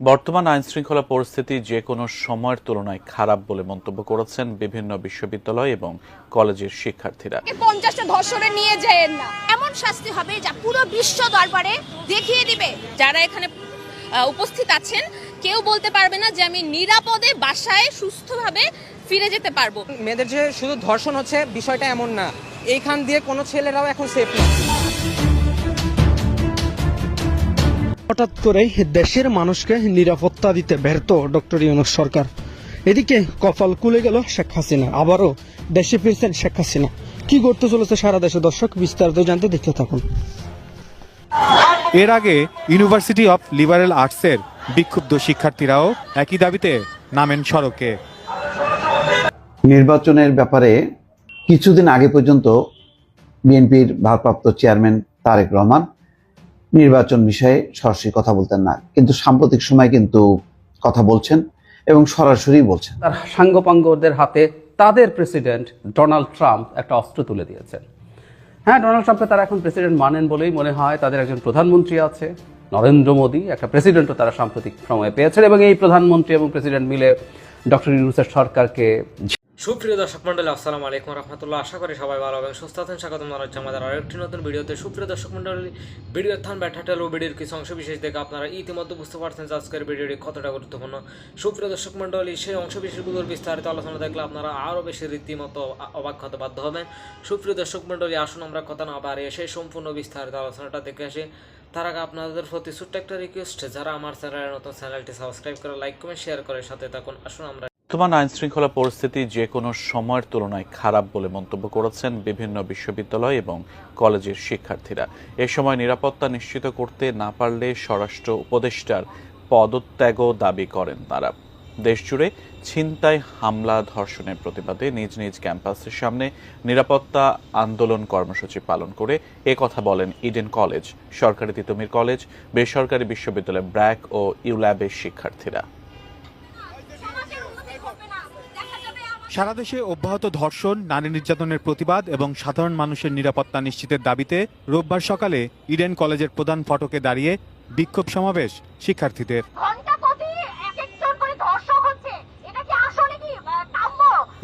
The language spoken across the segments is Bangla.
বর্তমান আইন শৃঙ্খলা পরিস্থিতি যে কোনো সময়ের তুলনায় খারাপ বলে মন্তব্য করেছেন বিভিন্ন বিশ্ববিদ্যালয় এবং কলেজের শিক্ষার্থীরা। পঞ্চাশটা ধর্ষণে নিয়ে যেন না। এমন শাস্তি হবে যা পুরো বিশ্ব দরবারে দেখিয়ে দিবে। যারা এখানে আহ, উপস্থিত আছেন কেউ বলতে পারবে না যে আমি নিরাপদে বাসায় সুস্থভাবে ফিরে যেতে পারব। মেয়েদের যে শুধু ধর্ষণ হচ্ছে বিষয়টা এমন না। এইখান দিয়ে কোনো ছেলেরাও এখন সেফ না। হঠাৎ করেই দেশের মানুষকে নিরাপত্তা দিতে ব্যর্থ ডক্টর ইউনুস সরকার। এদিকে কপাল কুলে গেল শেখ হাসিনা আবারও দেশে ফিরছেন শেখ হাসিনা। কি করতে চলেছে সারা দেশে? দর্শক বিস্তারিত জানতে দেখতে থাকুন। এর আগে ইউনিভার্সিটি অফ লিবারেল আর্টসের বিক্ষুব্ধ শিক্ষার্থীরাও একই দাবিতে নামেন সড়কে। নির্বাচনের ব্যাপারে কিছুদিন আগে পর্যন্ত বিএনপির ভারপ্রাপ্ত চেয়ারম্যান তারেক রহমান নির্বাচন বিষয়ে সরাসরি কথা বলতেন না। কিন্তু সাম্প্রতিক সময় কিন্তু কথা বলছেন এবং সরাসরি বলছেন। তার সাঙ্গপাঙ্গদের হাতে তাদের প্রেসিডেন্ট ডোনাল্ড ট্রাম্প একটা অস্ত্র তুলে দিয়েছেন। হ্যাঁ ডোনাল্ড ট্রাম্পকে তারা এখন প্রেসিডেন্ট মানেন বলেই মনে হয় তাদের একজন প্রধানমন্ত্রী আছে, নরেন্দ্র মোদী, একটা প্রেসিডেন্টও তারা সাম্প্রতিক সময়ে পেয়েছেন এবং এই প্রধানমন্ত্রী এবং প্রেসিডেন্ট মিলে ডক্টর ইউনুসের সরকারকে সুপ্রিয় দর্শক মন্ডলী আসসালামু আলাইকুম রহমতুল্লাহ। আশা করি সবাই ভালো এবং সুস্থ আছেন। স্বাগত জানাচ্ছি আমাদের আরেকটি নতুন ভিডিওতে। সুপ্রিয় দর্শক মন্ডলী ভিডিও থান ব্যাঠাটাল ও ভিডিওর কিছু অংশ বিশেষ দেখে আপনারা ইতিমধ্যে বুঝতে পারছেন যে আজকের ভিডিওটি কতটা গুরুত্বপূর্ণ। সুপ্রিয় দর্শক মন্ডলী সেই অংশ বিশেষগুলোর বিস্তারিত আলোচনা দেখলে আপনারা আরও বেশি রীতিমতো অবাক হতে বাধ্য হবেন। সুপ্রিয় দর্শক মন্ডলী আসুন আমরা কথা না বাড়িয়ে সেই সম্পূর্ণ বিস্তারিত আলোচনাটা দেখে আসি। তার আগে আপনাদের প্রতি ছোট্ট একটা রিকোয়েস্ট যারা আমার চ্যানেলের নতুন চ্যানেলটি সাবস্ক্রাইব করে লাইক কমেন্ট শেয়ার করে সাথে থাকুন। আসুন আমরা বর্তমান আইন শৃঙ্খলা পরিস্থিতি যে কোনো সময়ের তুলনায় খারাপ বলে মন্তব্য করেছেন বিভিন্ন বিশ্ববিদ্যালয় এবং কলেজের শিক্ষার্থীরা। এ সময় নিরাপত্তা নিশ্চিত করতে না পারলে স্বরাষ্ট্র উপদেষ্টার পদত্যাগও দাবি করেন তারা। দেশজুড়ে ছিনতাই, হামলা, ধর্ষণের প্রতিবাদে নিজ নিজ ক্যাম্পাসের সামনে নিরাপত্তা আন্দোলন কর্মসূচি পালন করে এ কথা বলেন ইডেন কলেজ, সরকারি তিতুমির কলেজ, বেসরকারি বিশ্ববিদ্যালয় ব্র্যাক ও ইউল্যাবের শিক্ষার্থীরা। সারা দেশে অব্যাহত ধর্ষণ নারী নির্যাতনের প্রতিবাদ এবং সাধারণ মানুষের নিরাপত্তা নিশ্চিতের দাবিতে রোববার সকালে ইডেন কলেজের প্রধান ফটকে দাঁড়িয়ে বিক্ষোভ সমাবেশ শিক্ষার্থীদের।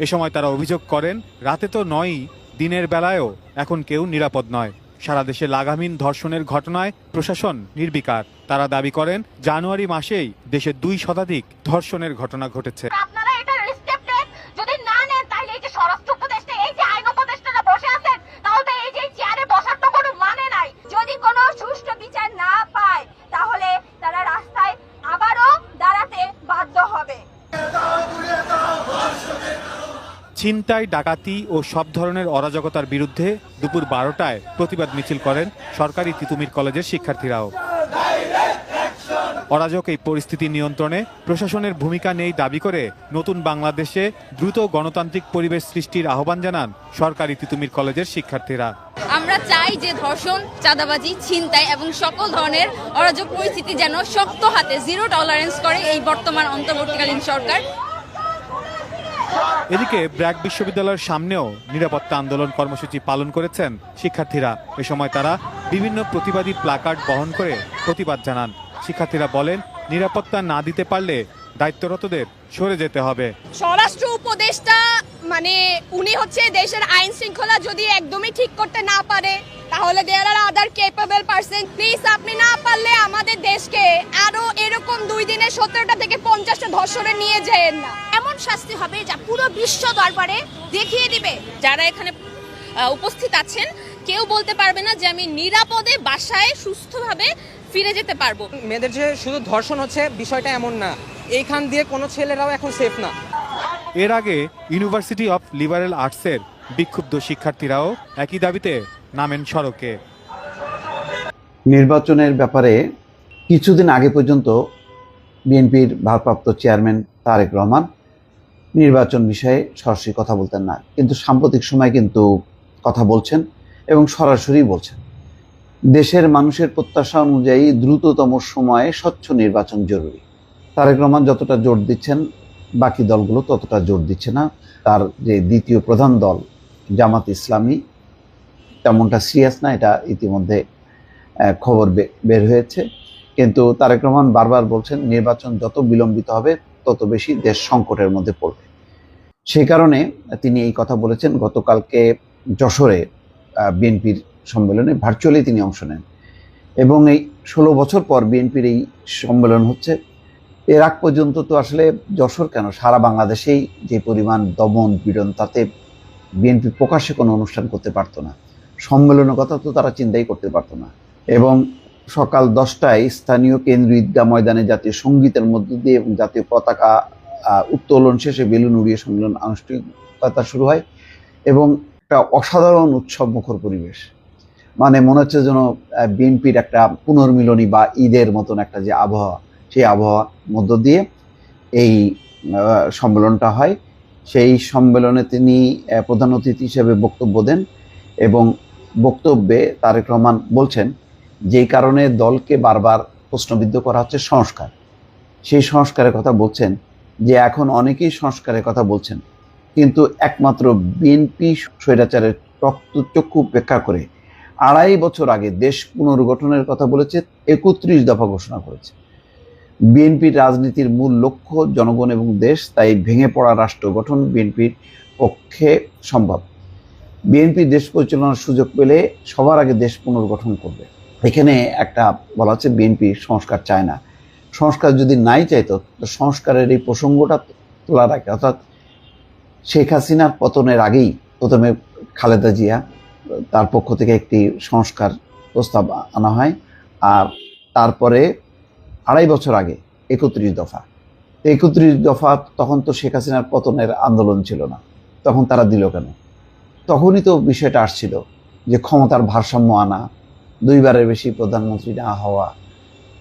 এ সময় তারা অভিযোগ করেন রাতে তো নয়ই দিনের বেলায়ও এখন কেউ নিরাপদ নয়। সারা দেশে লাগামহীন ধর্ষণের ঘটনায় প্রশাসন নির্বিকার। তারা দাবি করেন জানুয়ারি মাসেই দেশে দুই শতাধিক ধর্ষণের ঘটনা ঘটেছে আপনারা এটা স্টেপ নেন যদি না নেন তাহলে এই যে স্বরাষ্ট্র উপদেষ্টা এই যে আইন উপদেষ্টারা বসে আছেন তাহলে এই যে চেয়ারে বসার তো কোনো মানে নাই যদি কোনো সুষ্ঠু বিচার না পায় তাহলে তারা রাস্তায় আবারও দাঁড়াতে বাধ্য হবে ছিনতাই, ডাকাতি ও সব ধরনের অরাজকতার বিরুদ্ধে দুপুর বারোটায় প্রতিবাদ মিছিল করেন সরকারি তিতুমির কলেজের শিক্ষার্থীরাও। অরাজক এই পরিস্থিতি নিয়ন্ত্রণে প্রশাসনের ভূমিকা নেই দাবি করে নতুন বাংলাদেশে দ্রুত গণতান্ত্রিক পরিবেশ সৃষ্টির আহ্বান জানান সরকারি তিতুমির কলেজের শিক্ষার্থীরা। আমরা চাই যে ধর্ষণ, চাঁদাবাজি, ছিনতাই এবং সকল ধরনের অরাজক পরিস্থিতি যেন শক্ত হাতে জিরো টলারেন্স করে এই বর্তমান অন্তর্বর্তীকালীন সরকার এদিকে ব্র্যাক বিশ্ববিদ্যালয়ের সামনেও নিরাপত্তা আন্দোলন কর্মসূচি পালন করেছেন শিক্ষার্থীরা। এ সময় তারা বিভিন্ন প্রতিবাদী প্লাকার্ড বহন করে প্রতিবাদ জানান। শিক্ষার্থীরা বলেন, নিরাপত্তা না দিতে পারলে দায়িত্বরতদের সরে যেতে হবে। স্বরাষ্ট্র উপদেষ্টা মানে উনি হচ্ছে দেশের আইন শৃঙ্খলা যদি একদমই ঠিক করতে না পারে, তাহলে there are other capable person please আপনি না পারলে আমাদের দেশকে আরও এরকম দুই দিনে সতেরোটা থেকে পঞ্চাশটা ধর্ষণে নিয়ে যেন। না এমন শাস্তি হবে যা পুরো বিশ্ব দরবারে দেখিয়ে দিবে। যারা এখানে উপস্থিত আছেন কেউ বলতে পারবে না যে আমি নিরাপদে বাসায় সুস্থভাবে ফিরে যেতে পারব। মেয়েদের যে শুধু ধর্ষণ হচ্ছে বিষয়টা এমন না। এইখান দিয়ে কোনো ছেলেরাও এখন সেফ না। এর আগে ইউনিভার্সিটি অফ লিবারেল আর্টসের বিক্ষুব্ধ শিক্ষার্থীরাও একই দাবিতে নামেন সড়কে। নির্বাচনের ব্যাপারে কিছুদিন আগে পর্যন্ত বিএনপির ভারপ্রাপ্ত চেয়ারম্যান তারেক রহমান নির্বাচন বিষয়ে সরাসরি কথা বলতেন না। কিন্তু সাম্প্রতিক সময় কিন্তু কথা বলছেন এবং সরাসরি বলছেন। দেশের মানুষের প্রত্যাশা অনুযায়ী দ্রুততম সময়ে স্বচ্ছ নির্বাচন জরুরি। তারেক রহমান যতটা জোর দিচ্ছেন, বাকি দলগুলো ততটা জোর দিচ্ছে না। তার যে দ্বিতীয় প্রধান দল, জামাত ইসলামী, তেমনটা সিরিয়াস না, এটা ইতিমধ্যে খবর বের হয়েছে। কিন্তু তারেক রহমান বারবার বলছেন, নির্বাচন যত বিলম্বিত হবে তত বেশি দেশ সংকটের মধ্যে পড়বে। সেই কারণে তিনি এই কথা বলেছেন, গতকালকে যশোরে বিএনপির সম্মেলনে ভার্চুয়ালি তিনি অংশ নেন। এবং এই ষোলো বছর পর বিএনপির এই সম্মেলন হচ্ছে, এর আগ পর্যন্ত তো আসলে যশোর কেন? সারা বাংলাদেশেই যে পরিমাণ দমন পীড়ন, তাতে বিএনপি প্রকাশ্যে কোনো অনুষ্ঠান করতে পারতো না। সম্মেলনের কথা তো তারা চিন্তাই করতে পারতো না। এবং সকাল দশটায় স্থানীয় কেন্দ্রীয় ঈদগাহ ময়দানে জাতীয় সঙ্গীতের মধ্য দিয়ে এবং জাতীয় পতাকা উত্তোলন শেষে বেলুন উড়িয়ে সম্মেলন আনুষ্ঠানিকতা শুরু হয় এবং একটা অসাধারণ উৎসব মুখর পরিবেশ। মানে মনে হচ্ছে যেন বিএনপির একটা পুনর্মিলনী বা ঈদের মতন একটা যে আবহাওয়া, সেই আবহাওয়ার মধ্য দিয়ে এই সম্মেলনটা হয়। সেই সম্মেলনে তিনি প্রধান অতিথি হিসেবে বক্তব্য দেন এবং বক্তব্যে তারেক রহমান বলছেন যেই কারণে দলকে বারবার প্রশ্নবিদ্ধ করা হচ্ছে সংস্কার। সেই সংস্কারের কথা বলছেন যে এখন অনেকেই সংস্কারের কথা বলছেন। কিন্তু একমাত্র বিএনপি স্বৈরাচারের রক্তচক্ষু উপেক্ষা করে আড়াই বছর আগে দেশ পুনর্গঠনের কথা বলেছে, একত্রিশ দফা ঘোষণা করেছে। বিএনপির রাজনীতির মূল লক্ষ্য জনগণ এবং দেশ, তাই ভেঙে পড়া রাষ্ট্র গঠন বিএনপির পক্ষে সম্ভব। বিএনপি দেশ পরিচালনার সুযোগ পেলে সবার আগে দেশ পুনর্গঠন করবে। এখানে একটা বলা হচ্ছে বিএনপি সংস্কার চায় না। সংস্কার যদি নাই চাইতো তো সংস্কারের এই প্রসঙ্গটা তোলা রাখে অর্থাৎ শেখ হাসিনার পতনের আগেই প্রথমে খালেদা জিয়া, তার পক্ষ থেকে একটি সংস্কার প্রস্তাব আনা হয় আর তারপরে আড়াই বছর আগে, একত্রিশ দফা। একত্রিশ দফা তখন তো শেখ হাসিনার পতনের আন্দোলন ছিল না। তখন তারা দিল কেন? তখনই তো বিষয়টা আসছিল যে ক্ষমতার ভারসাম্য আনা দুইবারের বেশি প্রধানমন্ত্রী না হওয়া।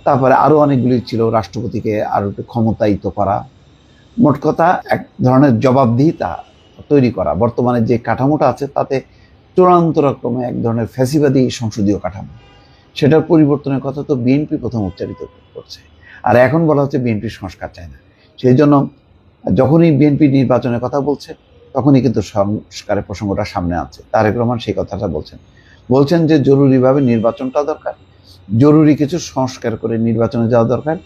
তারপরে আরও অনেকগুলি ছিল রাষ্ট্রপতিকে আরও একটু ক্ষমতায়িত করা। মোট কথা, এক ধরনের জবাবদিহিতা তৈরি করা। বর্তমানে যে কাঠামোটা আছে, তাতে চূড়ান্ত রকমে এক ধরনের ফ্যাসিবাদী সংসদীয় কাঠামো। সেটার পরিবর্তনের কথা তো বিএনপি প্রথম উচ্চারিত করছে। আর এখন বলা হচ্ছে বিএনপি সংস্কার চায় না। সেই জন্য যখনই বিএনপি নির্বাচনের কথা বলছে, তখনই কিন্তু সংস্কারের প্রসঙ্গটা সামনে আছে। তারেক রহমান সেই কথাটা বলছেন। বলছেন যে জরুরিভাবে নির্বাচনটা দরকার, জরুরি কিছু সংস্কার করে নির্বাচনে যাওয়া দরকার।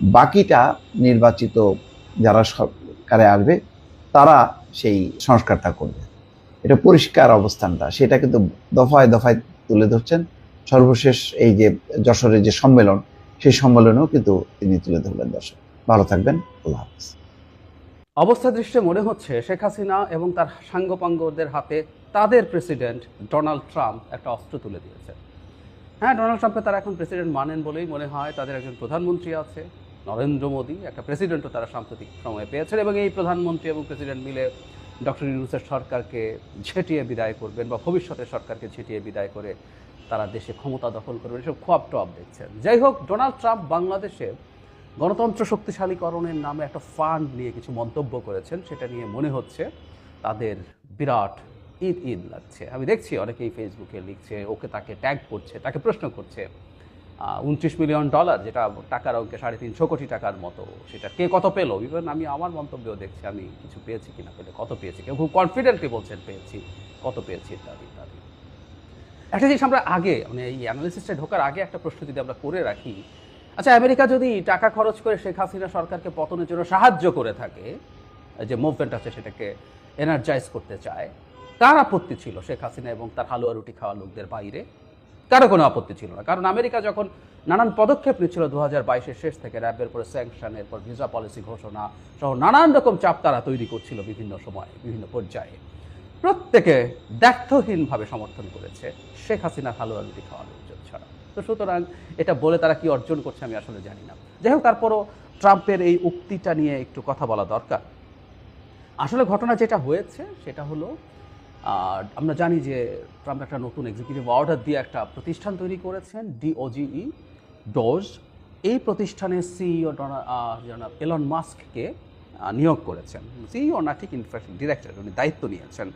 বাকিটা নির্বাচিত যারা সরকারে আসবে, তারা সেই সংস্কারটা করবে। এটা পরিষ্কার অবস্থানটা, সেটা কিন্তু দফায় দফায় তুলে ধরছেন। সর্বশেষ এই যে যশোরের যে সম্মেলন, সেই সম্মেলনেও কিন্তু তিনি তুলে ধরলেন দর্শক। ভালো থাকবেন, আল্লাহ হাফিজ। অবস্থা দৃষ্টে মনে হচ্ছে শেখ হাসিনা এবং তার সাঙ্গপাঙ্গদের হাতে তাদের প্রেসিডেন্ট ডোনাল্ড ট্রাম্প একটা অস্ত্র তুলে দিয়েছে। হ্যাঁ ডোনাল্ড ট্রাম্পকে তারা এখন প্রেসিডেন্ট মানেন বলেই মনে হয় তাদের একজন প্রধানমন্ত্রী আছে, নরেন্দ্র মোদী, একটা প্রেসিডেন্টও তারা সাম্প্রতিক সময়ে পেয়েছেন এবং এই প্রধানমন্ত্রী এবং প্রেসিডেন্ট মিলে ডক্টর ইউনুসের সরকারকে ঝেঁটিয়ে বিদায় করবেন বা ভবিষ্যতের সরকারকে ঝেঁটিয়ে বিদায় করে তারা দেশে ক্ষমতা দখল করবেন, এসব খোয়াব টপ দেখছেন। যাই হোক, ডোনাল্ড ট্রাম্প বাংলাদেশে গণতন্ত্র শক্তিশালীকরণের নামে একটা ফান্ড নিয়ে কিছু মন্তব্য করেছেন, সেটা নিয়ে মনে হচ্ছে তাদের বিরাট ঈদ ঈদ লাগছে। আমি দেখছি অনেকেই ফেসবুকে লিখছে, ওকে তাকে ট্যাগ করছে, তাকে প্রশ্ন করছে উনত্রিশ মিলিয়ন ডলার যেটা টাকার অঙ্কে সাড়ে তিনশো কোটি টাকার মতো, সেটা কে কত পেল? ইভেন আমি আমার মন্তব্যও দেখছি, আমি কিছু পেয়েছি কিনা পেলে কত পেয়েছি, কেউ খুব কনফিডেন্টলি বলছেন পেয়েছি, কত পেয়েছি ইত্যাদি ইত্যাদি। একটা জিনিস আমরা আগে মানে এই অ্যানালিসিসটা ঢোকার আগে একটা প্রশ্ন যদি আমরা করে রাখি আচ্ছা আমেরিকা যদি টাকা খরচ করে শেখ হাসিনা সরকারকে পতনের জন্য সাহায্য করে থাকে, যে মুভমেন্ট আছে সেটাকে এনার্জাইজ করতে চায়, কার আপত্তি ছিল শেখ হাসিনা এবং তার হালুয়া রুটি খাওয়া লোকদের বাইরে? কারও কোনো আপত্তি ছিল না। কারণ আমেরিকা যখন নানান পদক্ষেপ নিচ্ছিল দু হাজার বাইশের শেষ থেকে, র্যাবের পরে স্যাংশন এরপর ভিসা পলিসি ঘোষণা সহ নানান রকম চাপ তারা তৈরি করছিল বিভিন্ন সময়ে, বিভিন্ন পর্যায়ে। প্রত্যেকে দ্ব্যর্থহীনভাবে সমর্থন করেছে শেখ হাসিনার হালুয়া রুটি খাওয়া ছাড়া তো সুতরাং এটা বলে তারা কি অর্জন করছে আমি আসলে জানি না। যাই হোক, তারপরও ট্রাম্পের এই উক্তিটা নিয়ে একটু কথা বলা দরকার। আসলে ঘটনা যেটা হয়েছে, সেটা হলো আমরা জানি যে ট্রাম্প একটা নতুন এক্সিকিউটিভ অর্ডার দিয়ে একটা প্রতিষ্ঠান তৈরি করেছেন ডিওজিই ডোজ। এই প্রতিষ্ঠানের সিইও জনাব এলন মাস্ককে নিয়োগ করেছেন। সিইও না, ঠিক ইনফ্যাক্ট ডিরেক্টর উনি দায়িত্ব নিয়েছেন।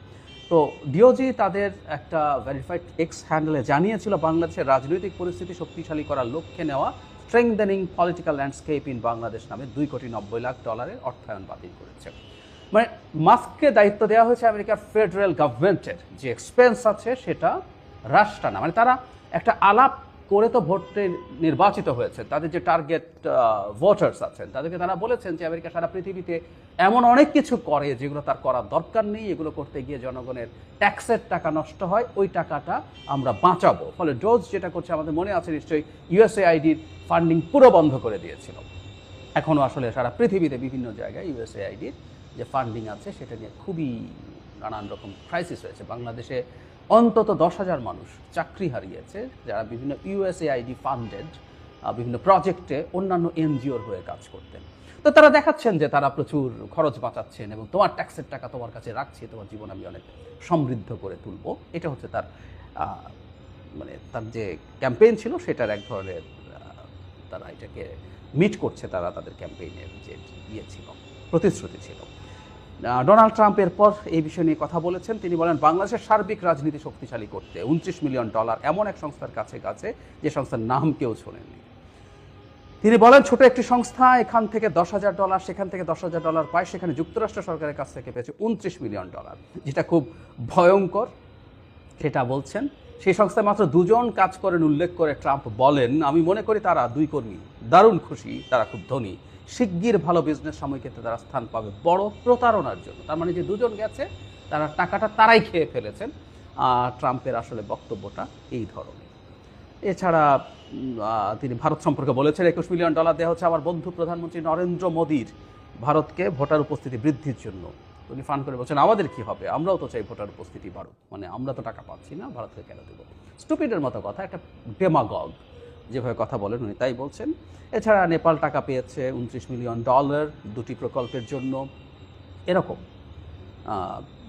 তো ডিওজি তাদের একটা ভেরিফাইড এক্স হ্যান্ডেলে জানিয়েছিল বাংলাদেশের রাজনৈতিক পরিস্থিতি শক্তিশালী করার লক্ষ্যে নেওয়া strengthening political landscape in Bangladesh নামে দুই কোটি নব্বই লাখ ডলারের অর্থায়ন বাতিল করেছে। মানে মাস্ককে দায়িত্ব দেওয়া হয়েছে আমেরিকার ফেডারেল গভর্নমেন্টের যে এক্সপেন্স আছে সেটা রাষ্ট্রা না মানে তারা একটা আলাপ করে তো ভোটে নির্বাচিত হয়েছে। তাদের যে টার্গেট ভোটার্স আছেন, তাদেরকে তারা বলেছেন যে আমেরিকা সারা পৃথিবীতে এমন অনেক কিছু করে যেগুলো তার করার দরকার নেই, এগুলো করতে গিয়ে জনগণের ট্যাক্সের টাকা নষ্ট হয়, ওই টাকাটা আমরা বাঁচাবো। ফলে ডোজ যেটা করছে, আমাদের মনে আছে নিশ্চয়ই ইউএসএআইডির ফান্ডিং পুরো বন্ধ করে দিয়েছিল। এখনও আসলে সারা পৃথিবীতে বিভিন্ন জায়গায় ইউএসএআইডির যে ফান্ডিং আছে, সেটা নিয়ে খুবই নানান রকম ক্রাইসিস হয়েছে। বাংলাদেশে অন্তত দশ হাজার মানুষ চাকরি হারিয়েছে, যারা বিভিন্ন ইউএসএআইডি ফান্ডেড বিভিন্ন প্রজেক্টে অন্যান্য এনজিওর হয়ে কাজ করতেন। তো তারা দেখাচ্ছেন যে তারা প্রচুর খরচ বাঁচাচ্ছেন এবং তোমার ট্যাক্সের টাকা তোমার কাছে রাখছি, তোমার জীবন আমি অনেক সমৃদ্ধ করে তুলবো। এটা হচ্ছে তার মানে তার যে ক্যাম্পেইন ছিল, সেটার এক ধরনের তারা এটাকে মিট করছে, তারা তাদের ক্যাম্পেইনের যে ইয়ে ছিল, প্রতিশ্রুতি ছিল। ডোনাল্ড ট্রাম্পের পর এই বিষয় নিয়ে কথা বলেছেন। তিনি বলেন, বাংলাদেশের সার্বিক রাজনীতি শক্তিশালী করতে উনত্রিশ মিলিয়ন ডলার এমন এক সংস্থার কাছে কাছে যে সংস্থার নাম কেউ শোনেননি। তিনি বলেন, ছোট একটি সংস্থা, এখান থেকে দশ হাজার ডলার, সেখান থেকে দশ হাজার ডলার পায়, সেখানে যুক্তরাষ্ট্র সরকারের কাছ থেকে পেয়েছে উনত্রিশ মিলিয়ন ডলার, যেটা খুব ভয়ঙ্কর, সেটা বলছেন। সেই সংস্থায় মাত্র দুজন কাজ করেন, উল্লেখ করে ট্রাম্প বলেন, আমি মনে করি তারা দুই কর্মী, দারুণ খুশি, তারা খুব ধনী। শিগগির ভালো বিজনেস সাময়িকীতে তারা স্থান পাবে বড় প্রতারণার জন্য। তার মানে যে দুজন গেছে, তারা টাকাটা তারাই খেয়ে ফেলেছেন। ট্রাম্পের আসলে বক্তব্যটা এই ধরনের। এছাড়া তিনি ভারত সম্পর্কে বলেছেন, একুশ মিলিয়ন ডলার দেওয়া হচ্ছে আমার বন্ধু প্রধানমন্ত্রী নরেন্দ্র মোদীর ভারতকে ভোটার উপস্থিতি বৃদ্ধির জন্য। উনি ফান করে বলছেন, আমাদের কি হবে? আমরাও তো চাই ভোটার উপস্থিতি বাড়ুক। মানে আমরা তো টাকা পাচ্ছি না, ভারতকে কেন দেবো? স্টুপিডের মতো কথা, একটা ডেমাগগ। যেভাবে কথা বলেন উনি তাই বলছেন। এছাড়া নেপাল টাকা পেয়েছে উনত্রিশ মিলিয়ন ডলার দুটি প্রকল্পের জন্য। এরকম।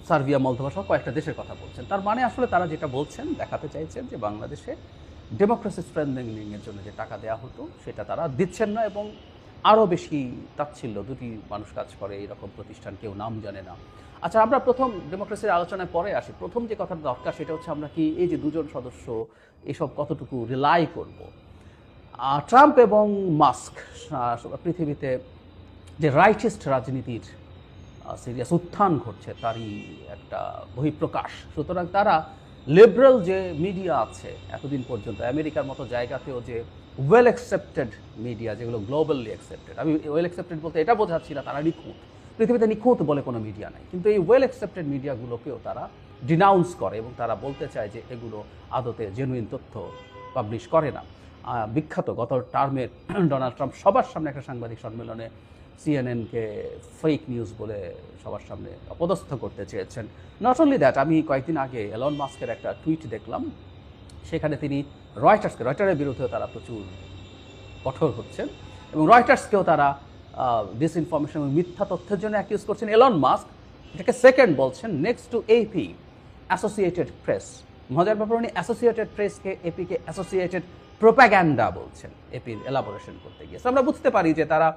সার্বিয়া, মলদোভা সহ কয়েকটা দেশের কথা বলছেন। তার মানে আসলে তারা যেটা বলছেন, দেখাতে চাইছেন যে বাংলাদেশে ডেমোক্রেসি স্ট্রেন্থেনিংয়ের জন্য যে টাকা দেওয়া হতো, সেটা তারা দিচ্ছেন না এবং আরও বেশি তাচ্ছিল্য, দুটি মানুষ কাজ করে, এরকম প্রতিষ্ঠান কেউ নাম জানে না। আচ্ছা আমরা প্রথম ডেমোক্রেসির আলোচনায় পরে আসি। প্রথম যে কথাটা দরকার সেটা হচ্ছে আমরা কি এই যে দুজন সদস্য, এসব কতটুকু রিলাই করব? ট্রাম্প এবং মাস্ক পৃথিবীতে যে রাইটিস্ট রাজনীতির সিরিয়াস উত্থান ঘটছে তারই একটা বহিঃপ্রকাশ। সুতরাং তারা লিবারেল যে মিডিয়া আছে, এতদিন পর্যন্ত, আমেরিকার মতো জায়গাতেও যে ওয়েল অ্যাকসেপ্টেড মিডিয়া যেগুলো গ্লোবালি অ্যাকসেপ্টেড আমি ওয়েল অ্যাকসেপ্টেড বলতে এটা বোঝাচ্ছি না, তারা নিখুঁত। পৃথিবীতে নিখুঁত বলে কোনো মিডিয়া নাই। কিন্তু এই ওয়েল অ্যাকসেপ্টেড মিডিয়াগুলোকেও তারা ডিনাউন্স করে এবং তারা বলতে চায় যে এগুলো আদতে জেনুইন তথ্য পাবলিশ করে না। বিখ্যাত গত টার্মের ডোনাল্ড ট্রাম্প সবার সামনে একটা সাংবাদিক সম্মেলনে সিএনএনকে ফেক নিউজ বলে সবার সামনে অপদস্থ করতে চেয়েছেন। নট অনলি দ্যাট আমি কয়েকদিন আগে এলন মাস্কের একটা টুইট দেখলাম। সেখানে তিনি রয়টার্সকে রয়টারের বিরুদ্ধেও তারা প্রচুর কঠোর হচ্ছেন এবং রয়টার্সকেও তারা ডিসইনফরমেশন এবং মিথ্যা তথ্যের জন্য অ্যাকিউজ করছেন। এলন মাস্ক এটাকে সেকেন্ড বলছেন next to AP Associated Press মজার ব্যাপার উনি অ্যাসোসিয়েটেড প্রেসকে এপিকে অ্যাসোসিয়েটেড প্রোপাগ্যান্ডা বলছেন এপির এলাবোরেশন করতে গিয়ে। আমরা বুঝতে পারি যে তারা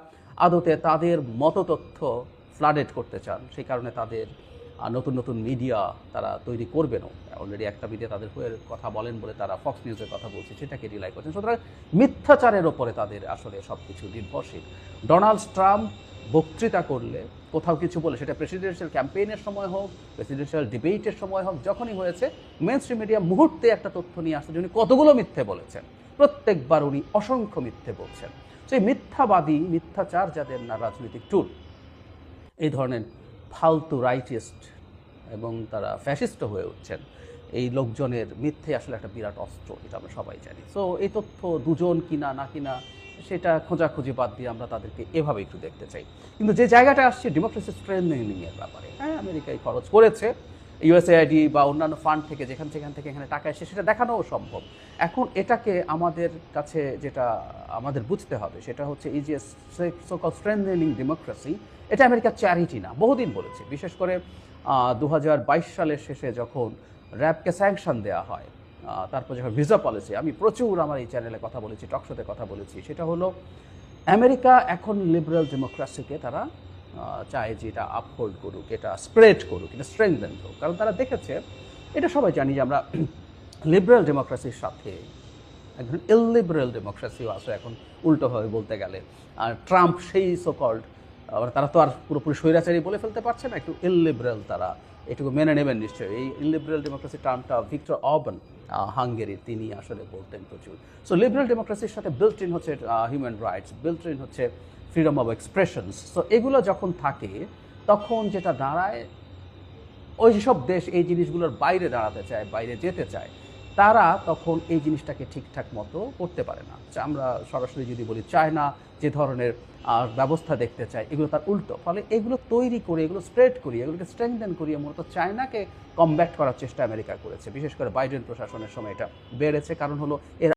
আদতে তাদের মতো তথ্য ফ্লাডেড করতে চান, সেই কারণে তাদের নতুন নতুন মিডিয়া তারা তৈরি করবেনও অলরেডি একটা মিডিয়া তাদের হয়ে কথা বলেন বলে তারা ফক্স নিউজের কথা বলছে, সেটাকে রিলাই করছেন। সুতরাং মিথ্যাচারের ওপরে তাদের আসলে সব কিছু নির্ভরশীল। ডোনাল্ড ট্রাম্প বক্তৃতা করলে, কোথাও কিছু বলে, সেটা প্রেসিডেন্সিয়াল ক্যাম্পেইনের সময় হোক প্রেসিডেন্সিয়াল ডিবেটের সময় হোক, যখনই হয়েছে মেন মিডিয়া মুহূর্তে একটা তথ্য নিয়ে আসছে উনি কতগুলো মিথ্যে বলেছেন। প্রত্যেকবার উনি অসংখ্য মিথ্যে বলছেন। সেই মিথ্যাবাদী, মিথ্যাচার যাদের না, রাজনৈতিক টুল এই ধরনের ফালতু রাইটিস্ট এবং তারা ফ্যাসিস্ট হয়ে উঠছেন, এই লোকজনের মিথ্যে আসলে একটা বিরাট অস্ত্র, এটা আমরা সবাই জানি। সো এই তথ্য দুজন কিনা, না কিনা, সেটা খোঁজাখুঁজি বাদ দিয়ে আমরা তাদেরকে এভাবে একটু দেখতে চাই। কিন্তু যে জায়গাটা আসছে ডেমোক্রেসি স্ট্রেন্থেনিংয়ের ব্যাপারে। হ্যাঁ আমেরিকায় খরচ করেছে ইউএসএআইডি বা অন্যান্য ফান্ড থেকে যেখান সেখান থেকে এখানে টাকা এসে সেটা দেখানোও সম্ভব। এখন এটাকে আমাদের কাছে যেটা আমাদের বুঝতে হবে, সেটা হচ্ছে এই যে সোকল স্ট্রেন্থেনিং ডেমোক্রেসি এটা আমেরিকার চ্যারিটি না, বহুদিন বলেছে। বিশেষ করে দু হাজার বাইশ সালের শেষে যখন র্যাবকে স্যাংশন দেওয়া হয় তারপর যখন ভিসা পলিসি আমি প্রচুর আমার এই চ্যানেলে কথা বলেছি টকশোতে কথা বলেছি, সেটা হলো, আমেরিকা এখন লিবারেল ডেমোক্রেসিকে তারা চায় যে এটা আপহোল্ড করুক, এটা স্প্রেড করুক, এটা স্ট্রেংথেন হোক। কারণ তারা দেখেছে, এটা সবাই জানি যে আমরা লিবারেল ডেমোক্রেসির সাথে, একজন ইললিবারেল ডেমোক্রেসিও আছে এখন উল্টোভাবে বলতে গেলে। আর ট্রাম্প সেই সোকল্ড আবার তারা তো আর পুরোপুরি স্বৈরাচারী বলে ফেলতে পারছে না, একটু ইললিবারেল তারা, এটুকু মেনে নেবেন নিশ্চয়ই। এই লিবারেল ডেমোক্রেসি টার্মটা ভিক্টর অবন হাঙ্গেরি, তিনি আসলে বলতেন প্রচুর। সো লিবারেল ডেমোক্রেসির সাথে বিল্ট ইন হচ্ছে হিউম্যান রাইটস বিল্ট ইন হচ্ছে ফ্রিডম অফ এক্সপ্রেশনস সো এগুলো যখন থাকে, তখন যেটা দাঁড়ায়, ওই যেসব দেশ এই জিনিসগুলোর বাইরে দাঁড়াতে চায়, বাইরে যেতে চায়, তারা তখন এই জিনিসটাকে ঠিকঠাক মতো করতে পারে না। আমরা সরাসরি যদি বলি চায়না, যে ধরনের ব্যবস্থা দেখতে চায়, এগুলো তার উল্টো। ফলে এগুলো তৈরি করে, এগুলো স্প্রেড করিয়ে, এগুলোকে স্ট্রেংথেন করিয়ে মূলত চায়নাকে কমব্যাট করার চেষ্টা আমেরিকা করেছে। বিশেষ করে বাইডেন প্রশাসনের সময় এটা বেড়েছে, কারণ হলো এর